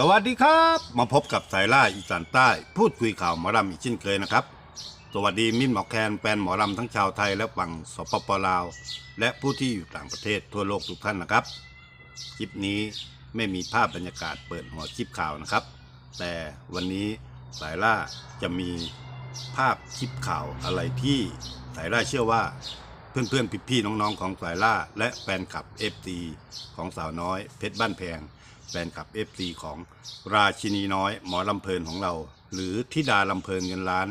สวัสดีครับ มาพบกับสายล่าอีสานใต้ พูดคุยข่าวหมอลำอีกเช่นเคยนะครับ สวัสดีมิตรหมอแคนแฟนหมอลำทั้งชาวไทยและฝั่งสปปลาว และผู้ที่อยู่ต่างประเทศทั่วโลกทุกท่านนะครับ คลิปนี้ไม่มีภาพบรรยากาศเปิดหัวคลิปข่าวนะครับ แต่วันนี้สายล่าจะมีภาพคลิปข่าวอะไรที่สายล่าเชื่อว่าเพื่อนๆพี่ๆน้องๆของสายล่า และแฟนคลับ FT ของสาวน้อยเพชรบ้านแพง แฟนคลับ FT ของราชินีน้อย หมอลำเพลินของเรา หรือทิดาลำเพลินเงินล้าน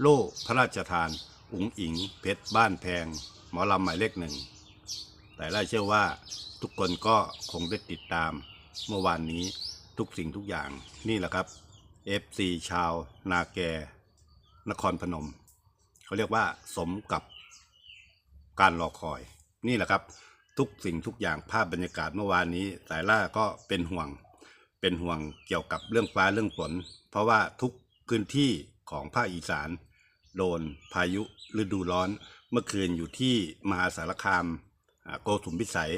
โล่พระราชทาน อุ๋งอิง เพชรบ้านแพง หมอลำหมายเลขหนึ่ง แต่ล่าเชื่อว่าทุกคนก็คงได้ติดตาม เมื่อวานนี้ทุกสิ่งทุกอย่างนี่แหละครับ FC ชาว นาแก นครพนม เขาเรียกว่าสมกับการรอคอย นี่แหละครับ ทุกสิ่งทุกอย่างภาพบรรยากาศเมื่อวานนี้ สายล่าก็เป็นห่วง เป็นห่วงเกี่ยวกับเรื่องฟ้าเรื่องฝน เพราะว่าทุกพื้นที่ของภาคอีสาน โดนพายุฤดูร้อน เมื่อคืนอยู่ที่มหาสารคามอ่าโกสุมพิสัย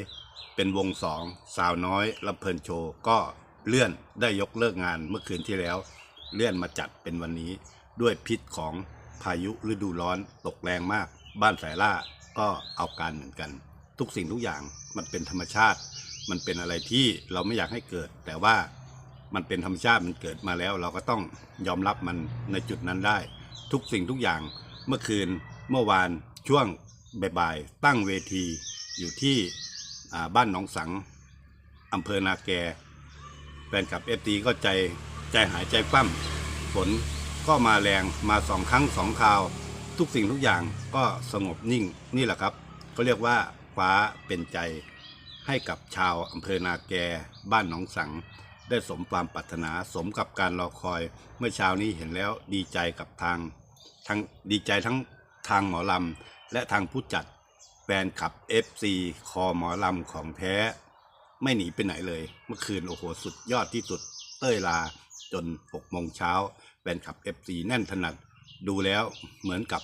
เป็นวงสองสาวน้อยลำเพลินโชว์ก็เลื่อนได้ยกเลิกงานเมื่อคืนที่แล้ว เลื่อนมาจัดเป็นวันนี้ด้วยพิษของพายุฤดูร้อนตกแรงมาก บ้านสายล่าก็เอาการเหมือนกัน ทุกสิ่งทุกอย่างมันเป็นธรรมชาติ มันเป็นอะไรที่เราไม่อยากให้เกิด แต่ว่ามันเป็นธรรมชาติมันเกิดมาแล้ว เราก็ต้องยอมรับมันในจุดนั้นได้ ทุกสิ่งทุกอย่างเมื่อคืนเมื่อวานช่วงบ่ายๆตั้งเวทีอยู่ที่บ้านหนองสังอำเภอนาแกแฟนคลับเอฟตีก็ใจใจหายใจคว่ำฝนก็มาแรงมาสองครั้งสองคราว ทุกสิ่งทุกอย่างก็สงบนิ่งนี่แหละครับเขาเรียกว่า ฟ้าเป็นใจ ให้กับชาวอำเภอนาแกบ้านหนองสัง ได้สมความปรารถนาสมกับการรอคอย เมื่อเช้านี้เห็นแล้วดีใจกับทางทั้งดีใจทั้งทางหมอลำและทางผู้จัดแฟนคลับ FC คอหมอลำของแท้ ไม่หนีไปไหนเลย เมื่อคืนโอ้โหสุดยอดที่สุดเต้ยลาจน6โมงเช้าแฟนคลับ FC แน่นถนัด ดูแล้วเหมือนกับ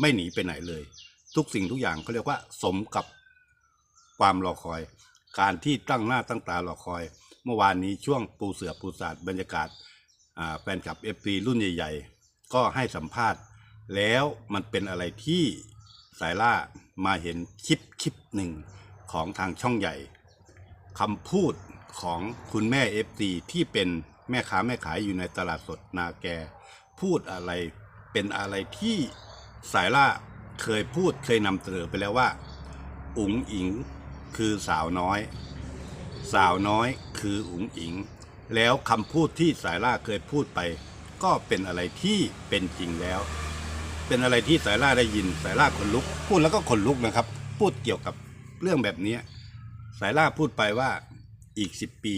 ไม่หนีไปไหนเลย ทุกสิ่งทุกอย่างเขาเรียกว่า สมกับ ความรอคอย การที่ตั้งหน้าตั้งตารอคอย เมื่อวานนี้ช่วงปูเสือปูสาดบรรยากาศแฟนคลับ FC รุ่นใหญ่ ๆ ก็ให้สัมภาษณ์ แล้วมันเป็นอะไรที่สายล่ามาเห็นคลิปคลิปหนึ่งของทางช่องใหญ่คำพูดของคุณแม่เอฟซีที่เป็นแม่ค้าแม่ขายอยู่ในตลาดสดนาแก พูดอะไรเป็นอะไรที่สายล่าเคยพูดเคยนำเสนอไปแล้วว่าอุ๋งอิง คือสาวน้อย สาวน้อยคืออุ๋งอิง แล้วคำพูดที่สายล่าเคยพูดไป ก็เป็นอะไรที่เป็นจริงแล้ว เป็นอะไรที่สายล่าได้ยิน สายล่าขนลุก พูดแล้วก็ขนลุกนะครับ พูดเกี่ยวกับเรื่องแบบนี้ สายล่าพูดไปว่าอีก 10 ปี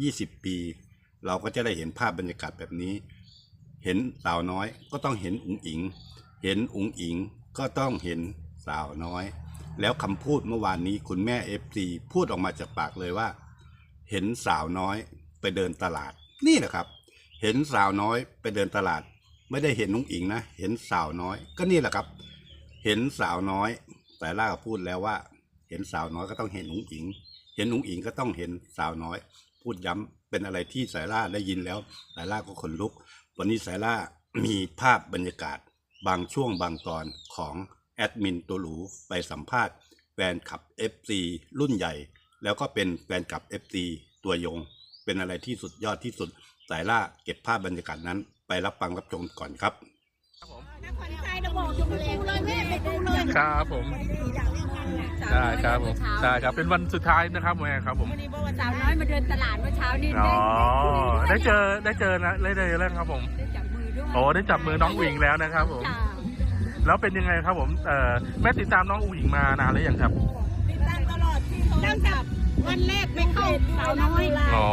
20 ปี เราก็จะได้เห็นภาพบรรยากาศแบบนี้ เห็นสาวน้อยก็ต้องเห็นอุ๋งอิง เห็นอุ๋งอิงก็ต้องเห็นสาวน้อย แล้วคำพูดเมื่อวานนี้คุณแม่เอฟซีพูดออกมาจากปากเลยว่า เห็นสาวน้อยไปเดินตลาด นี่แหละครับ เห็นสาวน้อยไปเดินตลาด ไม่ได้เห็นนุ้งอิงนะ เห็นสาวน้อย ก็นี่แหละครับ เห็นสาวน้อย แต่ล่าก็พูดแล้วว่า เห็นสาวน้อยก็ต้องเห็นนุ้งอิง เห็นนุ้งอิงก็ต้องเห็นสาวน้อย พูดย้ำเป็นอะไรที่สายล่าได้ยินแล้วสายล่าก็ขนลุก วันนี้สายล่ามีภาพบรรยากาศบางช่วงบางตอนของ แอดมินตัวหรูไปสัมภาษณ์แฟนคลับ FC รุ่นใหญ่ แล้วก็เป็นแฟนคลับ FC ตัวยง เป็นอะไรที่สุดยอดที่สุด สายล่าเก็บภาพบรรยากาศนั้น ไปรับฟังรับชมก่อนครับนครไทยเราบอกอยู่ไปดูเลยแม่ไปดูเลยครับผม ได้ครับผม ได้ครับ เป็นวันสุดท้ายนะครับแม่ครับผม วันนี้บอกว่าสาวน้อยมาเดินตลาดเมื่อเช้านี่อ๋อ ได้เจอ ได้เจอนะได้เจอแล้วครับผม ได้จับมือด้วย โอ้ ได้จับมือน้องอุ๋งอิงแล้วนะครับผม จ้า แล้วเป็นยังไงครับผมเอ่อแม่ติดตามน้องอุ๋งอิงมานานหรือยังครับติดตามตลอดที่ตั้งแต่วันแรกไปเข้าสาวน้อยอ๋อ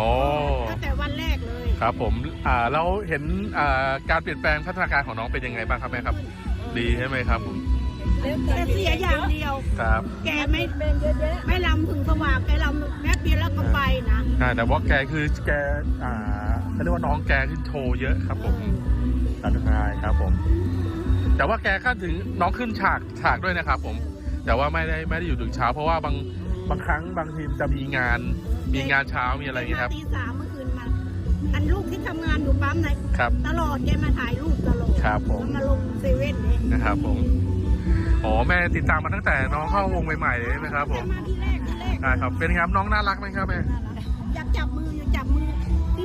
ตั้งแต่วันแรกเลยครับผมอ่าแล้วเห็นอ่าการเปลี่ยนแปลงพัฒนาการของน้องเป็นยังไงบ้างครับแม่ครับ ดีใช่ไหมครับผมแต่เสียอย่างเดียว ครับ แกไม่ไม่ลำถึงสว่างแกลำแป๊บเดียวแล้วก็ไปนะอ่าแต่ว่าแกคือแกอ่าเขาเรียกว่าน้องแกขึ้นโชว์เยอะครับผมตัดทายครับผม แต่ว่าแกก็ถึงน้องขึ้นฉากฉากด้วยนะครับผม แต่ว่าไม่ได้ไม่ได้อยู่ถึงเช้า เพราะว่าบางบางครั้งบางทีมจะมีงานมีงานเช้ามีอะไรอย่างเงี้ยครับ ตีสามเมื่อคืนมาทำงานอยู่ปั๊มไหนครับ ตลอดแกมาถ่ายรูปตลอดครับผม แล้วมาลงเซเว่นเนี่ยนะครับ ผมอ๋อแม่ติดตามมาตั้งแต่น้องเข้าวงใหม่ๆเลยใช่ไหมครับ ผม มาที่แรกที่แรกใช่ครับ เป็นไงครับน้องน่ารักไหมครับแม่อย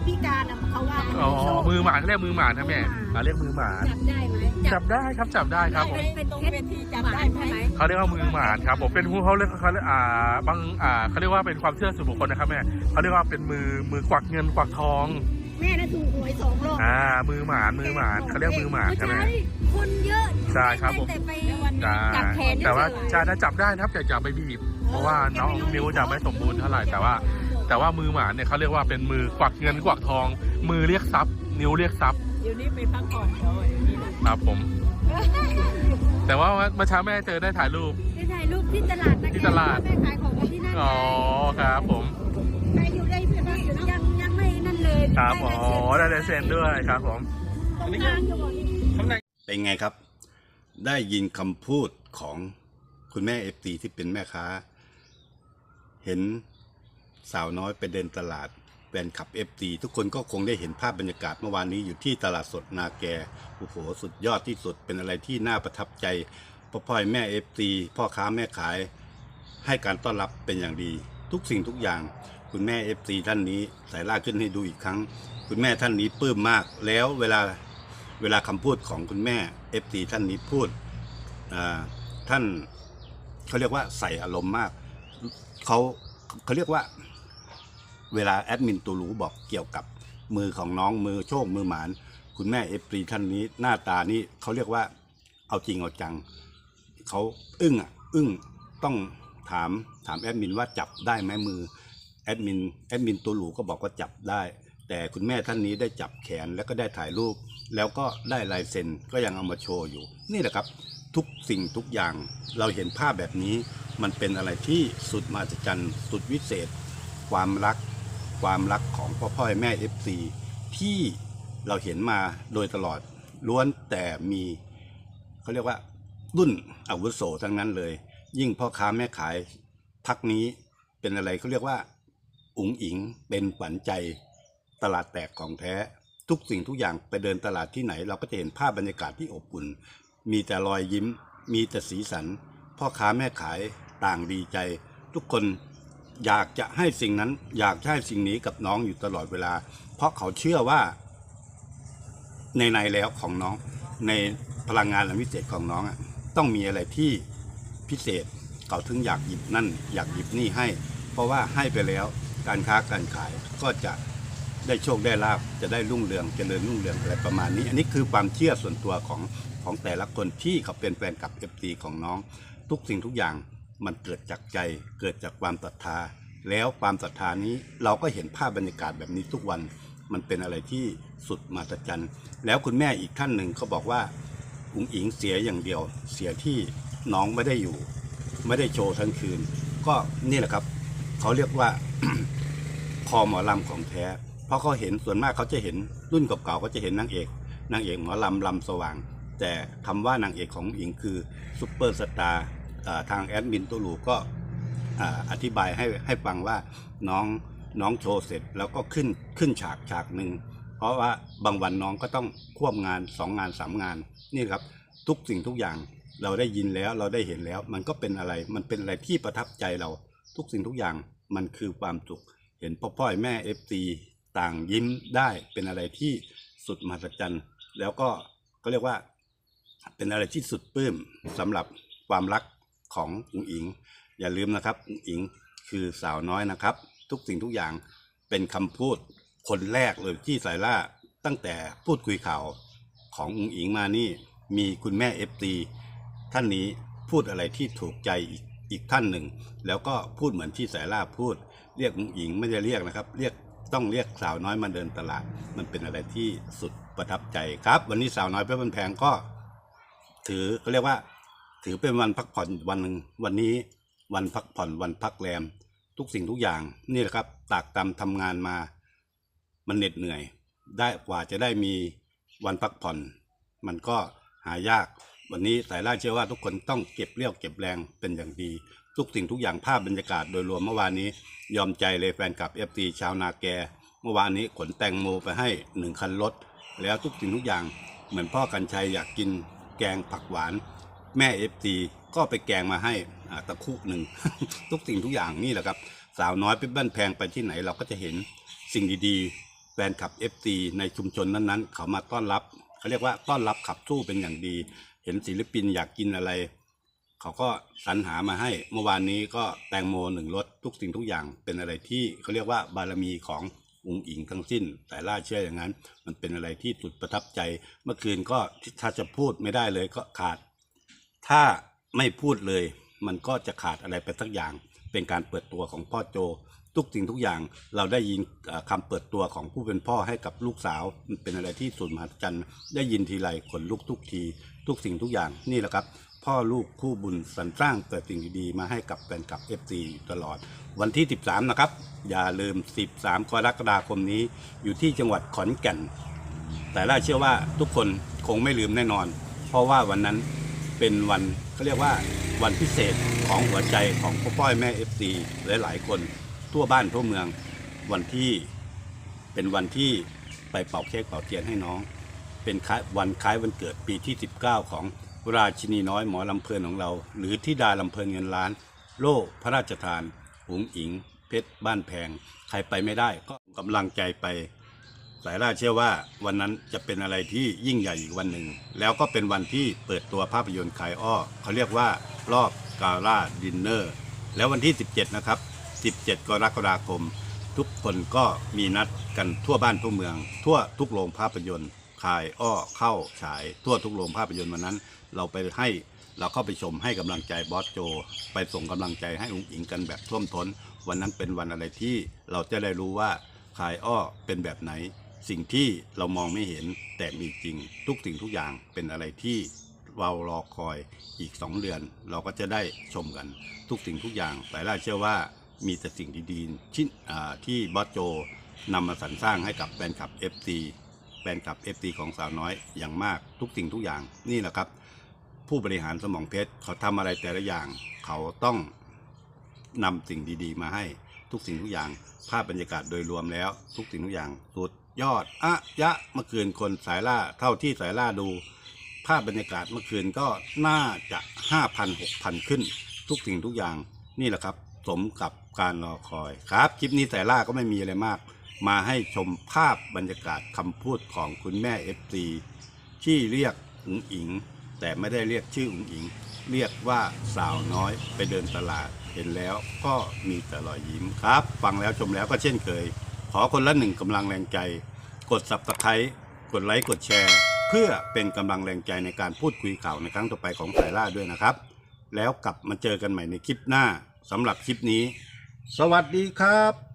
พิการอะเขาว่าอ๋อมือหมาเขาเรียกมือหมานะแม่อ่าเรียกมือหมา จับได้ไหมจับได้ครับจับได้ครับผม เป็นตรงเวทีจับได้ไหมเขาเรียกว่ามือหมาครับผมเป็นผู้เขาเรียกเขาเรียกอ่าบางอ่าเขาเรียกว่าเป็นความเชื่อส่วนบุคคลนะครับแม่เขาเรียกว่าเป็นมือมือกวักเงินกวักทอง แม่น่ะถูกหวยสองรอบอ่า มือหมานมือหมานเขาเรียกมือหมานครับแม่คนเยอะใช่ครับผมแต่ไปใช่จับแขนแต่ว่าเฉยๆใช่ถ้าจับได้นะครับแต่จับไปบีบ เพราะว่าน้องนิ้วจะไม่สมบูรณ์เท่าไหร่แต่ว่า แต่ว่ามือหมาเนี่ยเขาเรียกว่าเป็นมือกวักเงินกวักทอง มือเรียกทรัพย์ นิ้วเรียกทรัพย์เดี๋ยวนี้ไปพักผ่อนเขาอย่างนี้นะครับผม แต่ว่าเมื่อเช้าแม่เจอได้ถ่ายรูป ไปถ่ายรูปที่ตลาดนะที่ตลาด แม่ขายของที่นั่นอ๋อครับผมใครอยู่ได้เพื่อนอยู่ยังยังไม่นั่นเลยครับอ๋อได้ลายเซ็นด้วยครับผม ตรงกลางอยู่ก่อนเป็นไงครับ ได้ยินคำพูดของคุณแม่เอฟซีที่เป็นแม่ค้า เห็น สาวน้อยไปเดินตลาดแฟนขับเอฟซีทุกคนก็คงได้เห็นภาพบรรยากาศเมื่อวานนี้อยู่ที่ตลาดสดนาแกโอ้โหสุดยอดที่สุดเป็นอะไรที่น่าประทับใจพ่อพ่อยแม่เอฟซีพ่อค้าแม่ขาย ให้การต้อนรับเป็นอย่างดี ทุกสิ่งทุกอย่าง คุณแม่เอฟซีท่านนี้สายล่าขึ้นให้ดูอีกครั้ง คุณแม่ท่านนี้ปลื้มมาก แล้วเวลาเวลาคำพูดของคุณแม่เอฟซีท่านนี้พูดท่านเขาเรียกว่าใส่อารมณ์มากเขาเขาเรียกว่า เวลาแอดมินตูรู้บอกเกี่ยวกับมือของน้องมือโชคมือหมาน คุณแม่เอฟซีท่านนี้หน้าตานี่เขาเรียกว่าเอาจริงเอาจังเขาอึ้งอะอึ้งต้องถามถามแอดมินว่าจับได้ไหมมือแอดมินแอดมินตัวหลูก็บอกว่าจับได้ แต่คุณแม่ท่านนี้ได้จับแขนแล้วก็ได้ถ่ายรูป แล้วก็ได้ลายเซ็นก็ยังเอามาโชว์อยู่ นี่แหละครับทุกสิ่งทุกอย่างเราเห็นภาพแบบนี้ มันเป็นอะไรที่สุดมหัศจรรย์สุดวิเศษ ความรัก ความรักของพ่อพ่อแม่เอฟซีที่เราเห็นมาโดยตลอดล้วนแต่มีเขาเรียกว่า รุ่นอาวุโสทั้งนั้นเลย ยิ่งพ่อค้าแม่ขายพักนี้เป็นอะไรเขาเรียกว่า อุ๋งอิงเป็นขวัญใจตลาดแตกของแท้ ทุกสิ่งทุกอย่างไปเดินตลาดที่ไหน เราก็จะเห็นภาพบรรยากาศที่อบอุ่น มีแต่รอยยิ้ม มีแต่สีสัน พ่อค้าแม่ขายต่างดีใจ ทุกคน อยากจะให้สิ่งนั้น อยากให้สิ่งนี้กับน้องอยู่ตลอดเวลา เพราะเขาเชื่อว่า ในในแล้วของน้อง ในพลังงานอันพิเศษของน้องอะต้องมีอะไรที่พิเศษเขาถึงอยากหยิบนั่น อยากหยิบนี่ให้ เพราะว่าให้ไปแล้วการค้าการขายก็จะได้โชคได้ลาบจะได้รุ่งเรืองเจริญรุ่งเรืองอะไรประมาณนี้ อันนี้คือความเชื่อส่วนตัวของของแต่ละคนที่เขาเป็นแฟนกับเอฟซีของน้อง ทุกสิ่งทุกอย่าง มันเกิดจากใจ เกิดจากความศรัทธา แล้วความศรัทธานี้เราก็เห็นภาพบรรยากาศแบบนี้ทุกวัน มันเป็นอะไรที่สุดมหัศจรรย์ แล้วคุณแม่อีกท่านหนึ่งเขาบอกว่าอุ๋งอิงเสียอย่างเดียว เสียที่น้องไม่ได้อยู่ ไม่ได้โชว์ทั้งคืน ก็นี่แหละครับ เขาเรียกว่าคอหมอลำของแท้ เพราะเขาเห็นส่วนมากเขาจะเห็นรุ่นเก่าๆก็จะเห็นนางเอกนางเอกหมอลำลำสว่าง แต่คำว่านางเอกของอิงคือซุปเปอร์สตาร์ ทางแอดมินตัวหลูก็อธิบายให้ให้ฟังว่าน้องน้องโชว์เสร็จแล้วก็ขึ้นขึ้นฉากฉากหนึ่งเพราะว่าบางวันน้องก็ต้องควบงานสองงานสามงานนี่ครับทุกสิ่งทุกอย่างเราได้ยินแล้วเราได้เห็นแล้ว มันก็เป็นอะไรมันเป็นอะไรที่ประทับใจเราทุกสิ่งทุกอย่างมันคือความสุข เห็นพ่อพ่อยแม่เอฟซีต่างยิ้มได้เป็นอะไรที่สุดมหัศจรรย์แล้วก็ก็เรียกว่า เป็นอะไรที่สุดปลื้มสำหรับความรัก ของอุ๋งอิง อย่าลืมนะครับอุ๋งอิงคือสาวน้อยนะครับ ทุกสิ่งทุกอย่างเป็นคำพูดคนแรกเลยที่สายล่าตั้งแต่พูดคุยข่าวของอุ๋งอิงมานี่ มีคุณแม่เอฟตีท่านนี้พูดอะไรที่ถูกใจอีกอีกท่านหนึ่ง แล้วก็พูดเหมือนที่สายล่าพูด เรียกอุ๋งอิงไม่ได้เรียกนะครับ เรียกต้องเรียกสาวน้อยมาเดินตลาด มันเป็นอะไรที่สุดประทับใจครับ วันนี้สาวน้อยเพชรบันแพงก็ ถือเขาเรียกว่า ถือเป็นวันพักผ่อนวันหนึ่งวันนี้วันพักผ่อนวันพักแรม ทุกสิ่งทุกอย่างนี่แหละครับตากตำทำงานมา มันเหน็ดเหนื่อย ได้กว่าจะได้มีวันพักผ่อน มันก็หายากวันนี้สายล่าเชื่อว่าทุกคนต้องเก็บเรี่ยวเก็บแรงเป็นอย่างดี ทุกสิ่งทุกอย่างภาพบรรยากาศโดยรวมเมื่อวานนี้ ยอมใจเลยแฟนคลับเอฟซีชาวนาแก เมื่อวานนี้ขนแตงโมไปให้หนึ่งคันรถแล้วทุกสิ่งทุกอย่างเหมือนพ่อกันชัยอยากกินแกงผักหวาน แม่เอฟซีก็ไปแกงมาให้ตะคุกหนึ่ง ทุกสิ่งทุกอย่างนี่แหละครับ สาวน้อยเป็นบ้านแพงไปที่ไหนเราก็จะเห็นสิ่งดีๆ แฟนคลับ FC ในชุมชนนั้นๆ เขามาต้อนรับเขาเรียกว่าต้อนรับขับสู้เป็นอย่างดี เห็นศิลปินอยากกินอะไร เขาก็สรรหามาให้เมื่อวานนี้ก็แตงโมหนึ่งรถทุกสิ่งทุกอย่างเป็นอะไรที่เขาเรียกว่าบารมีขององค์อิงทั้งสิ้น แต่ล่าเชื่ออย่างนั้น มันเป็นอะไรที่สุดประทับใจ เมื่อคืนก็ถ้าจะพูดไม่ได้เลยก็ขาด ถ้าไม่พูดเลย มันก็จะขาดอะไรไปสักอย่าง เป็นการเปิดตัวของพ่อโจ ทุกสิ่งทุกอย่างเราได้ยินเอ่อคำเปิดตัวของผู้เป็นพ่อให้กับลูกสาวมันเป็นอะไรที่สุดมหัศจรรย์ได้ยินทีไรขนลุกทุกที ทุกสิ่งทุกอย่างนี่แหละครับ พ่อลูกคู่บุญสรรสร้างเปิดสิ่งดีๆมาให้กับแฟนคลับ FC ตลอด วันที่ 13 นะครับ อย่าลืม 13กรกฎาคมนี้ อยู่ที่จังหวัดขอนแก่น แต่ล่าเชื่อว่าทุกคนคงไม่ลืมแน่นอน เพราะว่าวันนั้น เป็นวันเขาเรียกว่าวันพิเศษของหัวใจของพ่อพ่อยแม่ FC หลาย ๆ คนทั่วบ้านทั่วเมืองวันที่เป็นวันที่ไปเป่าเค้กเป่าเทียนให้น้อง เป็นวันคล้ายวันเกิดปีที่ 19 ของราชินีน้อยหมอลำเพลินของเรา หรือที่ดาลำเพลินเงินล้าน โล่พระราชทานหุงอิง เพชรบ้านแพง ใครไปไม่ได้ก็กำลังใจไป สายล่าเชื่อว่าวันนั้นจะเป็นอะไรที่ยิ่งใหญ่อีกวันหนึ่ง แล้วก็เป็นวันที่เปิดตัวภาพยนตร์ขายอ้อ เขาเรียกว่ารอบกาล่าดินเนอร์ แล้ววันที่ 17 นะครับ 17 กรกฎาคม ทุกคนก็มีนัดกันทั่วบ้านทั่วเมือง ทั่วทุกโรงภาพยนตร์ขายอ้อเข้าฉาย ทั่วทุกโรงภาพยนตร์วันนั้น เราไปให้เราเข้าไปชมให้กำลังใจบอสโจ ไปส่งกำลังใจให้องค์อิงกันแบบท่วมท้น วันนั้นเป็นวันอะไรที่เราจะได้รู้ว่าขายอ้อเป็นแบบไหน สิ่งที่เรามองไม่เห็นแต่มีจริงทุกสิ่งทุกอย่างเป็นอะไรที่เรารอคอยอีก 2 เดือน เราก็จะได้ชมกันทุกสิ่งทุกอย่างแต่ล่าเชื่อว่ามีแต่สิ่งดีๆชิ้นอ่ที่บอสโจนำมาสรรสร้างให้กับแฟนคลับ FC แฟนคลับ FC ของสาวน้อยอย่างมากทุกสิ่งทุกอย่างนี่แหละครับ ผู้บริหารสมองเพชรเขาทำอะไรแต่ละอย่าง เขาต้องนำสิ่งดี ๆ มาให้ ทุกสิ่งทุกอย่าง ภาพบรรยากาศโดยรวมแล้ว ทุกสิ่งทุกอย่างสุดยอดอะยะเมื่อคืนคนสายล่าเท่าที่สายล่าดู ภาพบรรยากาศเมื่อคืนก็น่าจะ5,000 6,000ขึ้น ทุกสิ่งทุกอย่างนี่แหละครับ สมกับการรอคอยครับ คลิปนี้สายล่าก็ไม่มีอะไรมาก มาให้ชมภาพบรรยากาศคำพูดของคุณแม่ FC ที่เรียกอุ๋งอิง แต่ไม่ได้เรียกชื่ออุ๋งอิง เรียกว่าสาวน้อยไปเดินตลาด เห็นแล้วก็มีแต่รอยยิ้มครับ ฟังแล้วชมแล้วก็เช่นเคย ขอคนละหนึ่งกำลังแรงใจ กด subscribe กดไลค์กดแชร์ เพื่อเป็นกำลังแรงใจในการพูดคุยข่าวในครั้งต่อไปของสายล่าด้วยนะครับ แล้วกลับมาเจอกันใหม่ในคลิปหน้าสำหรับคลิปนี้ สวัสดีครับ